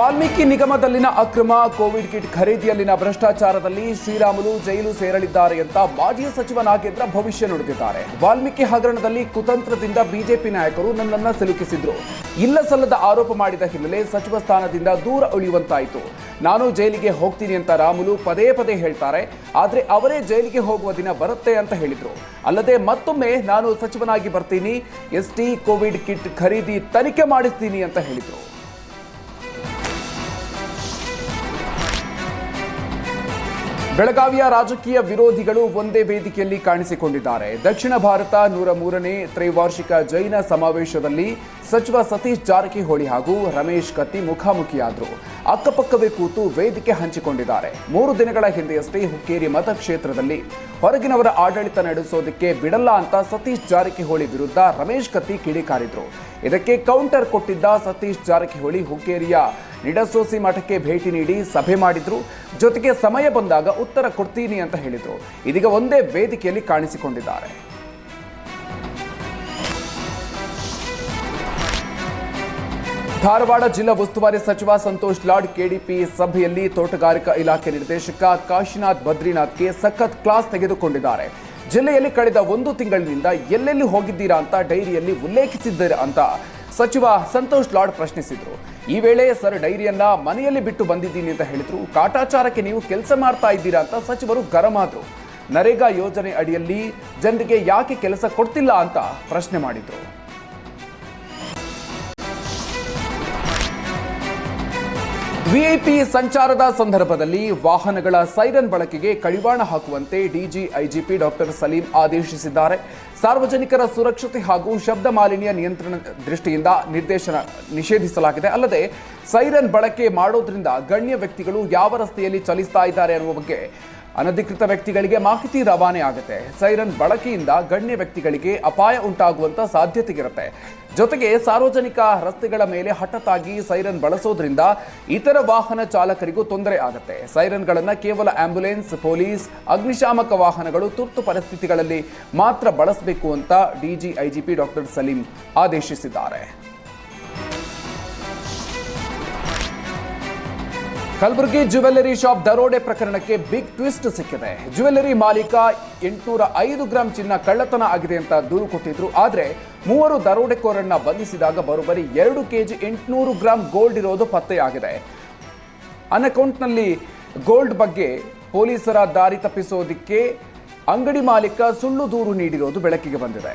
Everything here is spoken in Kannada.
ವಾಲ್ಮೀಕಿ ನಿಗಮದಲ್ಲಿನ ಅಕ್ರಮ ಕೋವಿಡ್ ಕಿಟ್ ಖರೀದಿಯಲ್ಲಿನ ಭ್ರಷ್ಟಾಚಾರದಲ್ಲಿ ಶ್ರೀರಾಮುಲು ಜೈಲು ಸೇರಲಿದ್ದಾರೆ ಅಂತ ಮಾಜಿ ಸಚಿವ ನಾಗೇಂದ್ರ ಭವಿಷ್ಯ ನುಡಿದಿದ್ದಾರೆ. ವಾಲ್ಮೀಕಿ ಹಗರಣದಲ್ಲಿ ಕುತಂತ್ರದಿಂದ ಬಿಜೆಪಿ ನಾಯಕರು ನನ್ನನ್ನ ಸಿಲುಕಿಸಿದ್ರು. ಇಲ್ಲ ಸಲ್ಲದ ಆರೋಪ ಮಾಡಿದ ಹಿನ್ನೆಲೆ ಸಚಿವ ಸ್ಥಾನದಿಂದ ದೂರ ಉಳಿಯುವಂತಾಯಿತು. ನಾನು ಜೈಲಿಗೆ ಹೋಗ್ತೀನಿ ಅಂತ ರಾಮುಲು ಪದೇ ಪದೇ ಹೇಳ್ತಾರೆ. ಆದರೆ ಅವರೇ ಜೈಲಿಗೆ ಹೋಗುವ ದಿನ ಬರುತ್ತೆ ಅಂತ ಹೇಳಿದ್ರು. ಅಲ್ಲದೆ ಮತ್ತೊಮ್ಮೆ ನಾನು ಸಚಿವನಾಗಿ ಬರ್ತೀನಿ, ಎಸ್ಟಿ ಕೋವಿಡ್ ಕಿಟ್ ಖರೀದಿ ತನಿಖೆ ಮಾಡಿಸ್ತೀನಿ ಅಂತ ಹೇಳಿದ್ರು. ಬೆಳಗಾವಿಯ ರಾಜಕೀಯ ವಿರೋಧಿಗಳು ಒಂದೇ ವೇದಿಕೆಯಲ್ಲಿ ಕಾಣಿಸಿಕೊಂಡಿದ್ದಾರೆ. ದಕ್ಷಿಣ ಭಾರತ ನೂರ ಮೂರನೇ ತ್ರೈವಾರ್ಷಿಕ ಜೈನ ಸಮಾವೇಶದಲ್ಲಿ ಸಚಿವ ಸತೀಶ್ ಜಾರಕಿಹೊಳಿ ಹಾಗೂ ರಮೇಶ್ ಕತ್ತಿ ಮುಖಾಮುಖಿಯಾದರು. ಅಕ್ಕಪಕ್ಕವೇ ಕೂತು ವೇದಿಕೆ ಹಂಚಿಕೊಂಡಿದ್ದಾರೆ. ಮೂರು ದಿನಗಳ ಹಿಂದೆಯಷ್ಟೇ ಹುಕ್ಕೇರಿ ಮತಕ್ಷೇತ್ರದಲ್ಲಿ ಹೊರಗಿನವರ ಆಡಳಿತ ನಡೆಸೋದಕ್ಕೆ ಬಿಡಲ್ಲ ಅಂತ ಸತೀಶ್ ಜಾರಕಿಹೊಳಿ ವಿರುದ್ಧ ರಮೇಶ್ ಕತ್ತಿ ಕಿಡಿಕಾರಿದ್ರು ಇದಕ್ಕೆ ಕೌಂಟರ್ ಕೊಟ್ಟಿದ್ದ ಸತೀಶ್ ಜಾರಕಿಹೊಳಿ ಹುಕ್ಕೇರಿಯ ನಿಡಸೋಸಿ ಮಠಕ್ಕೆ ಭೇಟಿ ನೀಡಿ ಸಭೆ ಮಾಡಿದ್ರು. ಜೊತೆಗೆ ಸಮಯ ಬಂದಾಗ ಉತ್ತರ ಕೊಡ್ತೀನಿ ಅಂತ ಹೇಳಿದ್ರು. ಇದೀಗ ಒಂದೇ ವೇದಿಕೆಯಲ್ಲಿ ಕಾಣಿಸಿಕೊಂಡಿದ್ದಾರೆ. ಧಾರವಾಡ ಜಿಲ್ಲಾ ಉಸ್ತುವಾರಿ ಸಚಿವ ಸಂತೋಷ್ ಲಾಡ್ ಕೆಡಿಪಿ ಸಭೆಯಲ್ಲಿ ತೋಟಗಾರಿಕಾ ಇಲಾಖೆ ನಿರ್ದೇಶಕ ಕಾಶಿನಾಥ್ ಬದ್ರಿನಾಥ್ಗೆ ಸಖತ್ ಕ್ಲಾಸ್ ತೆಗೆದುಕೊಂಡಿದ್ದಾರೆ. ಜಿಲ್ಲೆಯಲ್ಲಿ ಕಳೆದ ಒಂದು ತಿಂಗಳಿನಿಂದ ಎಲ್ಲೆಲ್ಲಿ ಹೋಗಿದ್ದೀರಾ ಅಂತ ಡೈರಿಯಲ್ಲಿ ಉಲ್ಲೇಖಿಸಿದ್ದೀರಾ ಅಂತ ಸಚಿವ ಸಂತೋಷ್ ಲಾಡ್ ಪ್ರಶ್ನಿಸಿದ್ರು. ಈ ವೇಳೆ, ಸರ್, ಡೈರಿಯನ್ನ ಮನೆಯಲ್ಲಿ ಬಿಟ್ಟು ಬಂದಿದ್ದೀನಿ ಅಂತ ಹೇಳಿದ್ರು. ಕಾಟಾಚಾರಕ್ಕೆ ನೀವು ಕೆಲಸ ಮಾಡ್ತಾ ಇದ್ದೀರಾ ಅಂತ ಸಚಿವರು ಗರಂ ನರೇಗಾ ಯೋಜನೆ ಅಡಿಯಲ್ಲಿ ಜನರಿಗೆ ಯಾಕೆ ಕೆಲಸ ಕೊಡ್ತಿಲ್ಲ ಅಂತ ಪ್ರಶ್ನೆ ಮಾಡಿದ್ರು. ವಿಐಪಿ ಸಂಚಾರದ ಸಂದರ್ಭದಲ್ಲಿ ವಾಹನಗಳ ಸೈರನ್ ಬಳಕೆಗೆ ಕಡಿವಾಣ ಹಾಕುವಂತೆ ಡಿಜಿ ಐಜಿಪಿ ಡಾಕ್ಟರ್ ಸಲೀಂ ಆದೇಶಿಸಿದ್ದಾರೆ. ಸಾರ್ವಜನಿಕರ ಸುರಕ್ಷತೆ ಹಾಗೂ ಶಬ್ದ ಮಾಲಿನ್ಯ ನಿಯಂತ್ರಣ ದೃಷ್ಟಿಯಿಂದ ನಿರ್ದೇಶನ ನಿಷೇಧಿಸಲಾಗಿದೆ. ಅಲ್ಲದೆ ಸೈರನ್ ಬಳಕೆ ಮಾಡೋದ್ರಿಂದ ಗಣ್ಯ ವ್ಯಕ್ತಿಗಳು ಯಾವ ರಸ್ತೆಯಲ್ಲಿ ಚಲಿಸ್ತಾ ಇದ್ದಾರೆ ಅನ್ನುವ ಬಗ್ಗೆ ಅನಧಿಕೃತ ವ್ಯಕ್ತಿಗಳಿಗೆ ಮಾಹಿತಿ ರವಾನೆ ಆಗುತ್ತೆ. ಸೈರನ್ ಬಳಕೆಯಿಂದ ಗಣ್ಯ ವ್ಯಕ್ತಿಗಳಿಗೆ ಅಪಾಯ ಉಂಟಾಗುವಂತ ಸಾಧ್ಯತೆ ಇರುತ್ತೆ ಜೊತೆಗೆ ಸಾರ್ವಜನಿಕ ರಸ್ತೆಗಳ ಮೇಲೆ ಹಠತ್ತಾಗಿ ಸೈರನ್ ಬಳಸೋದ್ರಿಂದ ಇತರ ವಾಹನ ಚಾಲಕರಿಗೂ ತೊಂದರೆ ಆಗುತ್ತೆ. ಸೈರನ್ಗಳನ್ನು ಕೇವಲ ಆಂಬ್ಯುಲೆನ್ಸ್, ಪೊಲೀಸ್, ಅಗ್ನಿಶಾಮಕ ವಾಹನಗಳು ತುರ್ತು ಪರಿಸ್ಥಿತಿಗಳಲ್ಲಿ ಮಾತ್ರ ಬಳಸಬೇಕು ಅಂತ ಡಿಜಿ ಐಜಿಪಿ ಡಾಕ್ಟರ್ ಸಲೀಂ ಆದೇಶಿಸಿದ್ದಾರೆ. ಕಲಬುರಗಿ ಜ್ಯುವೆಲ್ಲರಿ ಶಾಪ್ ದರೋಡೆ ಪ್ರಕರಣಕ್ಕೆ ಬಿಗ್ ಟ್ವಿಸ್ಟ್ ಸಿಕ್ಕಿದೆ. ಜ್ಯುವೆಲ್ಲರಿ ಮಾಲೀಕ ಎಂಟುನೂರ ಐದು ಗ್ರಾಂ ಚಿನ್ನ ಕಳ್ಳತನ ಆಗಿದೆ ಅಂತ ದೂರು ಕೊಟ್ಟಿದ್ರು. ಆದರೆ ಮೂವರು ದರೋಡೆಕೋರನ್ನ ಬಂಧಿಸಿದಾಗ ಬರೋಬ್ಬರಿ ಎರಡು ಕೆಜಿ ಎಂಟುನೂರು ಗ್ರಾಂ ಗೋಲ್ಡ್ ಇರೋದು ಪತ್ತೆಯಾಗಿದೆ. ಅನಕೌಂಟ್ನಲ್ಲಿ ಗೋಲ್ಡ್ ಬಗ್ಗೆ ಪೊಲೀಸರ ದಾರಿ ತಪ್ಪಿಸೋದಿಕ್ಕೆ ಅಂಗಡಿ ಮಾಲೀಕ ಸುಳ್ಳು ದೂರು ನೀಡಿರೋದು ಬೆಳಕಿಗೆ ಬಂದಿದೆ.